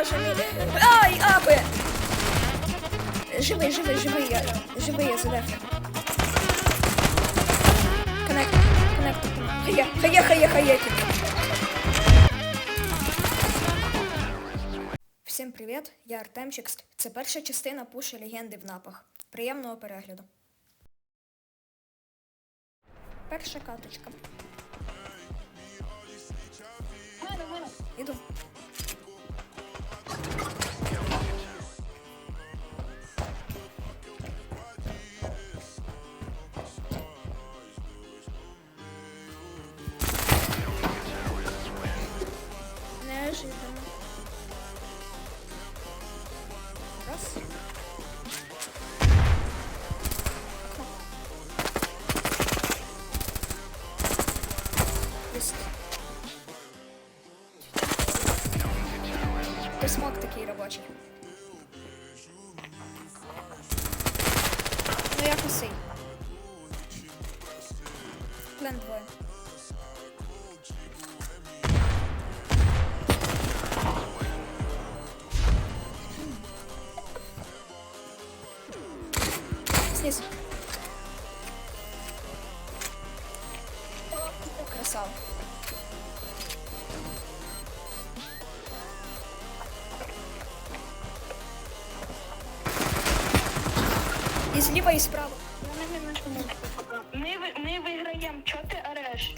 боже мій. Ай, апи! Живий, живий, живий, я. Живий, я задефлю. Коннект, коннект. Хає, хає, хає, хає. Всім привіт, я Артемчик. Це перша частина пуша легенди в напах. Приємного перегляду. Перша каточка. Іду. Ти смок такий робочий. Ну я косий. Плен двоє. І зліва, і справа. Ми, ми виграємо, чого ти ореш?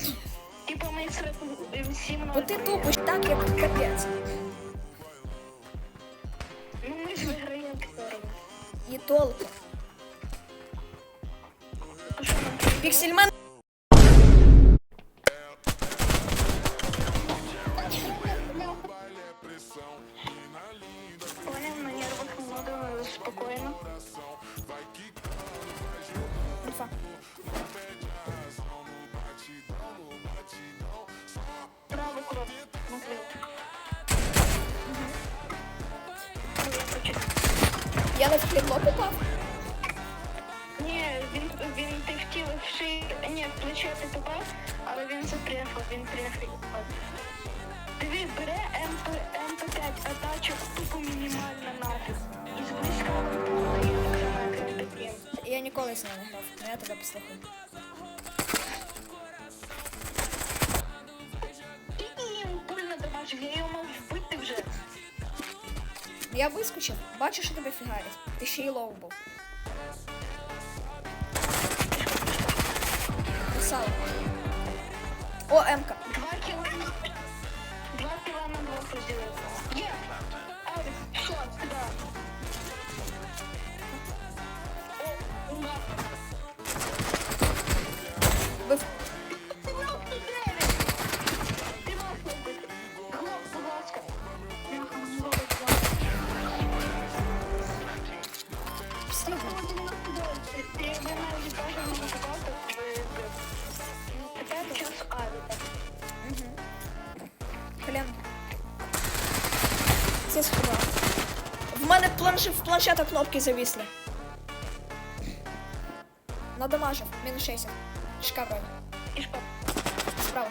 Типа ми всім всі Бо ти тупиш так, як капець. Я на в клітло попав. Ні, він, він ти втілив в шиї, ні, плече ти попав, але він запряхав, він приїхав. Диви, бере МП, МП5, а тачок тупо мінімальна нафіг. І зблизька таким. Я ніколи з ним не грав, але я тебе послухаю. Я вискочив, бачу, що тебе фігарять. Ти ще й лов був. Писав. О, Емка. Два кіла, два кіла на блок розділили. Це сховав. В мене планш... в планшета кнопки завісли. Надамажив. Мінус 60. Шкаф вроді. І що? Справа.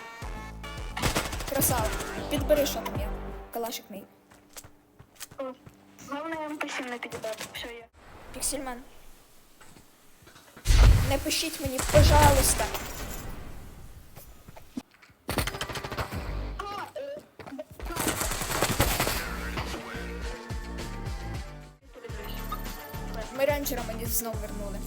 Красава. Підбери, що там є. Калашик мій. Головне МП7 не підібрати. Все є. Піксельмен. Не пишіть мені, пожалуйста. Рейнджера мені знову вернули.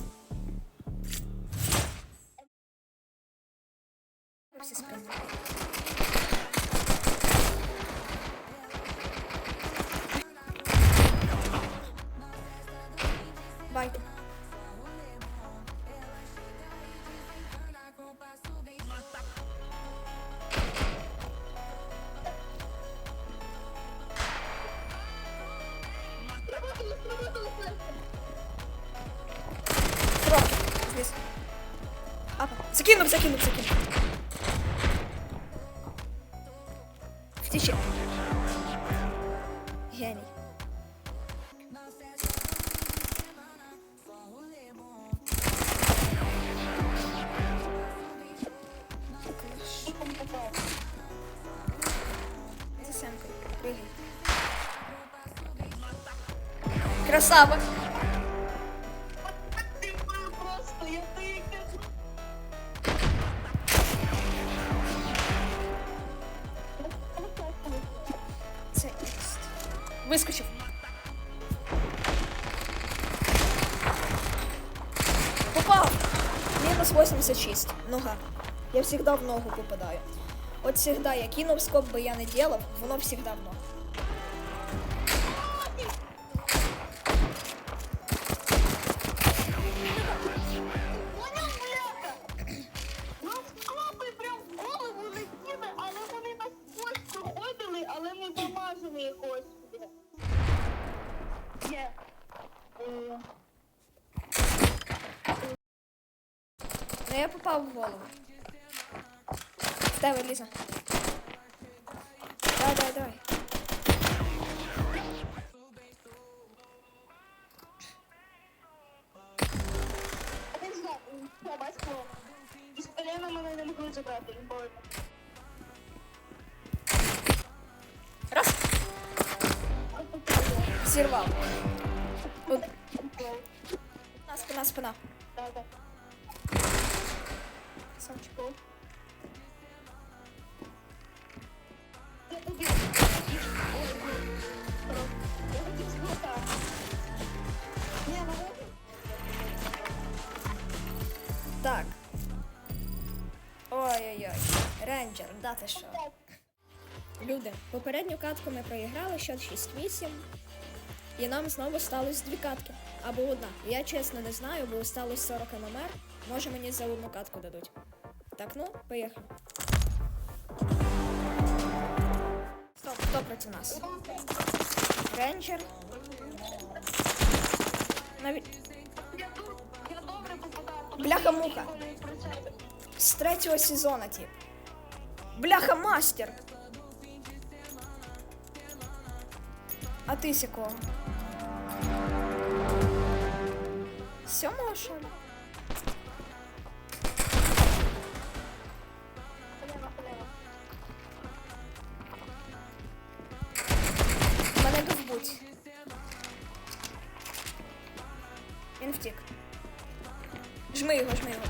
Закинув, закинув, закинув. Втіче. Геній. Красава. Всегда в ногу попадаю. От всегда я сколько би я не делав, воно всегда в ногу. Є. Е, Ну я попав в голову. Давай, Ліза. Давай, давай, давай. Із колена мене не. Раз. Зірвав. От. На, спина, спина. Рейнджер, да що? Люди, попередню катку ми проіграли счет 6-8. І нам знову сталося дві катки. Або одна. Я чесно не знаю, бо осталось 40 ММР. Може мені за одну катку дадуть. Так, ну, поїхали. Стоп, хто проти нас? Рейнджер. Навіть Бляха-муха. з третього сезону, тип. Бляха мастер. А ти з якого? З Сьомого що ли? Мене. Він втік. Жми його, жми його.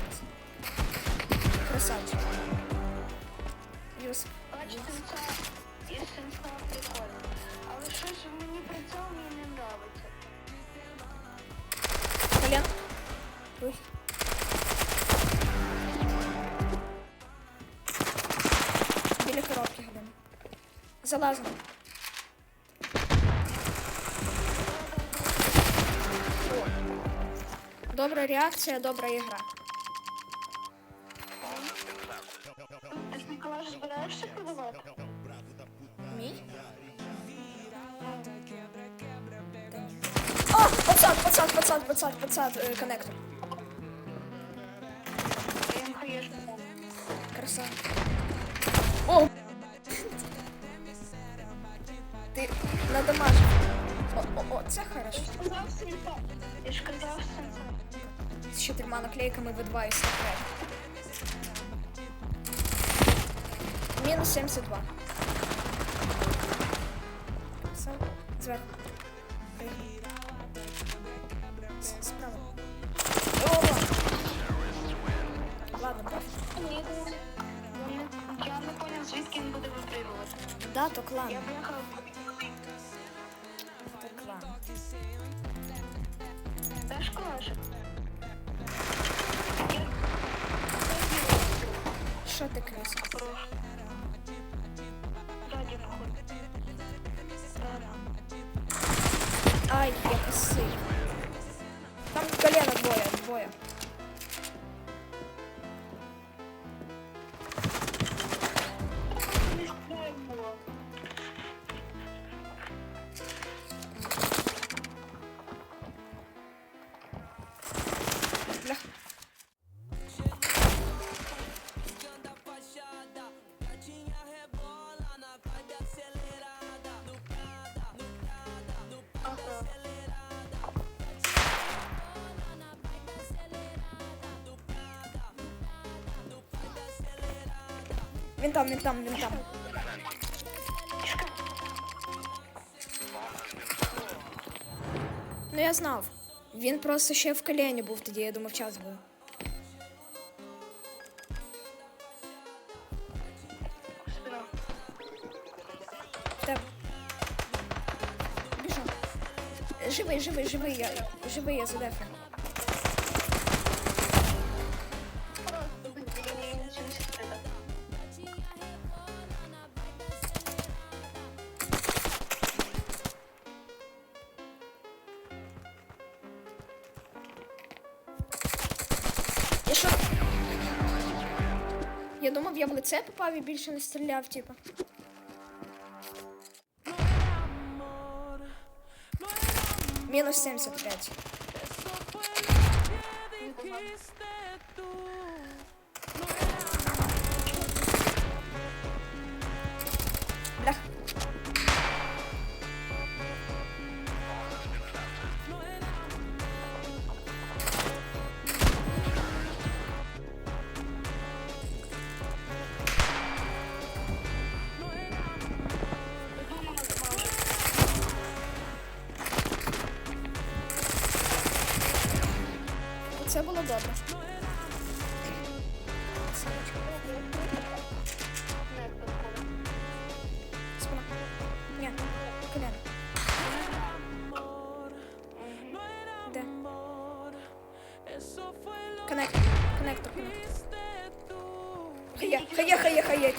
Красавчик. Прикольно. Але щось мені прицел мені не. Колен. Ой. Біля коробки глянь. Залазимо. Добра реакція, добра ігра. Ти Миколаш збираєшся продавати? Пацан, пацан, пацан, пацан, пацан, е, коннектор. Краса. О! Ти надамажив. О, о, о, це хорошо. Я. З чотирма наклейками в 2 і секрет. Мінус 72. Все, зверху. Ні. Я не поняв, звідки він буде випригувати. Да, то клан. Я виїхав. То клан. Де ж? Що ти виходить. Ай, я косий. Там колено двоє, двоє. Там, він там, він там. Ну я знав. Він просто ще в колені був тоді, я думав, час буде. Спина. В тебе. Біжу. Живий, живий, живий, я. Живий, я задефаю. Думав, я в лице попав і більше не стріляв, типу. Мінус 75. Блях.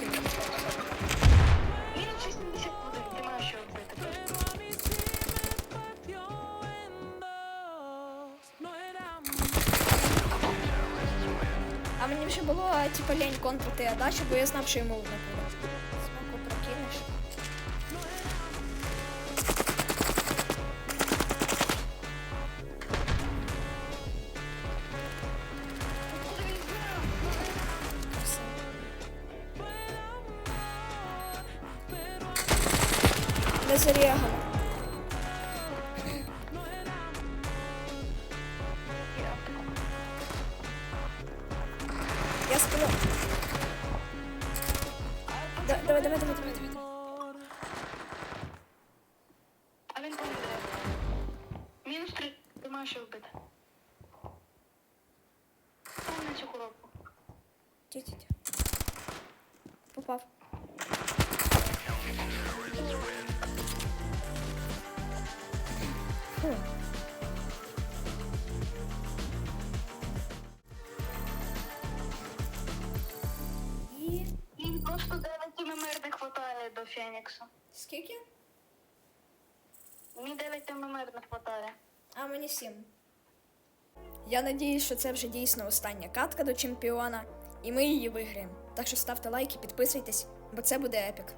Робити. А мені вже було типу лень контрити дачу, бо я знав, що йому не буде. Не зарягано. Я спину. Да, давай, давай, давай, давай, давай. А він там йде. Мінус до Фенікса. скільки? Мені 9 ММР не хватає. А мені сім. Я надіюсь, що це вже дійсно остання катка до чемпіона, і ми її виграємо. Так що ставте лайки, підписуйтесь, бо це буде епік.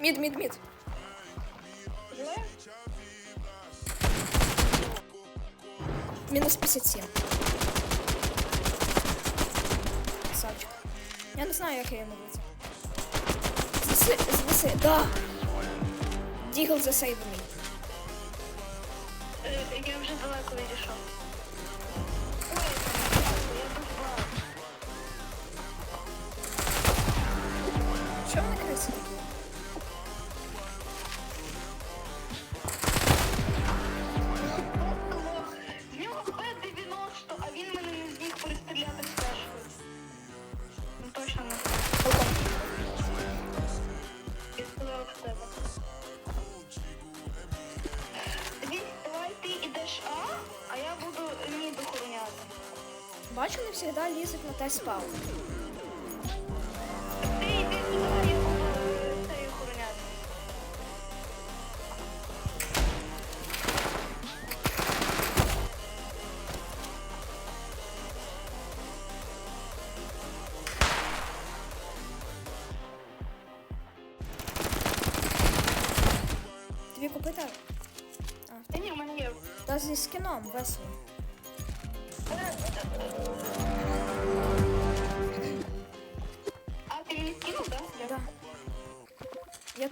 Мід, мід, мід. Мінус 57. Я не знаю, як я йому вийти. Звиси, звиси, да! Дігл засейв мій. Е, Я вже далеко відійшов. Чого красиво? вони криси? цей охороняти. Тобі купити? Та ні, в мене є. Та зі скіном весело.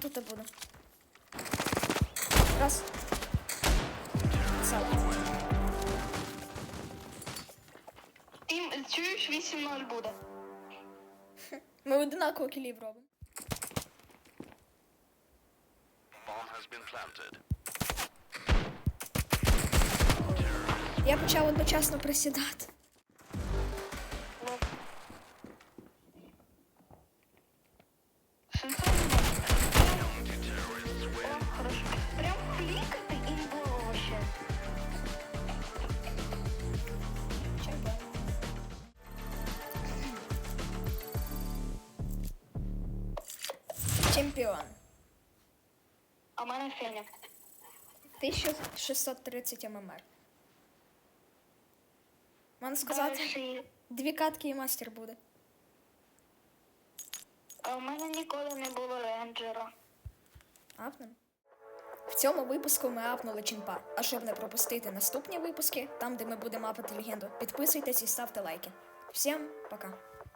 Тут буду. Раз. Сам. Ти чуєш 8-0 буде. Ми одинаково кілів робимо. Я почав одночасно присідати. Чемпіон. А в мене Феня. 1630 ММР. Можна сказати, Дальше. дві катки і мастер буде. А в мене ніколи не було рейнджера. Апнем. В цьому випуску ми апнули чимпа. А щоб не пропустити наступні випуски, там де ми будемо апати легенду, підписуйтесь і ставте лайки. Всім пока!